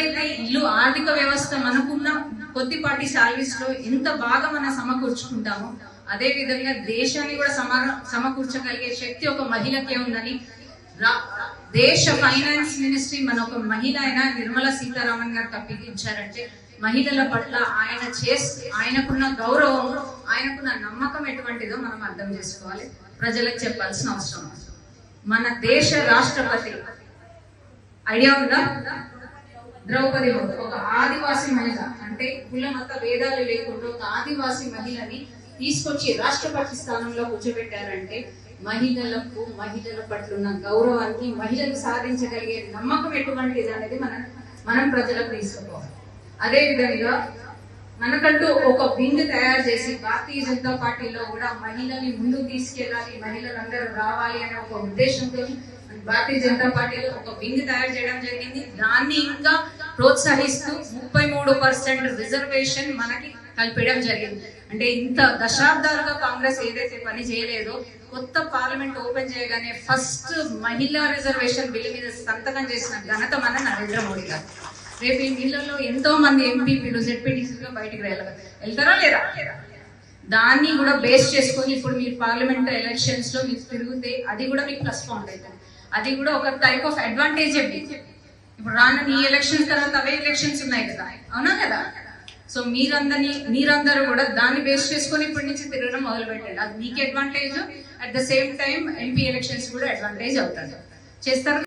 ఎలాగైతే ఇల్లు ఆర్థిక వ్యవస్థ మనకున్న కొద్దిపాటి సాలరీస్లో ఎంత బాగా మనం సమకూర్చుకుంటామో అదే విధంగా దేశాన్ని కూడా సమ సమకూర్చగలిగే శక్తి ఒక మహిళకే ఉందని దేశ ఫైనాన్స్ మినిస్ట్రీ మన ఒక మహిళ అయిన నిర్మలా సీతారామన్ గారు తప్పించారంటే మహిళల పట్ల ఆయన చేసి ఆయనకున్న గౌరవం ఆయనకున్న నమ్మకం ఎటువంటిదో మనం అర్థం చేసుకోవాలి. ప్రజలకు చెప్పాల్సిన అవసరం. మన దేశ రాష్ట్రపతి ఐడియా ఉందా? ద్రౌపది ఒక ఆదివాసీ మహిళ. అంటే కుల మత భేదాలు లేకుండా ఒక ఆదివాసీ మహిళని తీసుకొచ్చి రాష్ట్రపతి స్థానంలో కూర్చోబెట్టారంటే మహిళలకు మహిళల పట్ల ఉన్న గౌరవానికి మహిళలు సాధించగలిగే నమ్మకం ఎటువంటిది అనేది మనం మనం ప్రజలకు తీసుకుపోవాలి. అదే విధంగా మనకంటూ ఒక వింగ్ తయారు చేసి భారతీయ జనతా పార్టీలో కూడా మహిళల్ని ముందుకు తీసుకెళ్ళాలి మహిళలందరూ రావాలి అనే ఒక ఉద్దేశంతో భారతీయ జనతా పార్టీలో ఒక వింగ్ తయారు చేయడం జరిగింది. దాన్ని ఇంకా ప్రోత్సహిస్తూ ముప్పై మూడు పర్సెంట్ రిజర్వేషన్ మనకి కల్పించడం జరిగింది. అంటే ఇంత దశాబ్దాలుగా కాంగ్రెస్ ఏదైతే పని చేయలేదో కొత్త పార్లమెంట్ ఓపెన్ చేయగానే ఫస్ట్ మహిళా రిజర్వేషన్ బిల్లు మీద సంతకం చేసిన ఘనత మన నరేంద్ర మోడీ గారు. రేపు ఈ నీళ్ళలో ఎంతో మంది ఎంపీపీలు జెడ్పీటీసీలుగా బయటికి వెళ్ళాలి వెళ్తారా లేరా దాన్ని కూడా బేస్ చేసుకొని ఇప్పుడు మీరు పార్లమెంట్ ఎలక్షన్స్లో మీరు తిరిగితే అది కూడా మీకు ప్లస్ పాయింట్ అవుతుంది. అది కూడా ఒక టైప్ ఆఫ్ అడ్వాంటేజ్ అండి. ఇప్పుడు రానున్న ఈ ఎలక్షన్స్ తర్వాత అవే ఎలక్షన్స్ ఉన్నాయి కదా. అవునా కదా? సో మీరందరినీ మీరందరూ కూడా దాన్ని బేస్ చేసుకొని ఇప్పటి నుంచి తిరగడం మొదలు పెట్టండి అది మీకు advantage at the same time MP elections కూడా అడ్వాంటేజ్ అవుతుంది చేస్తారు?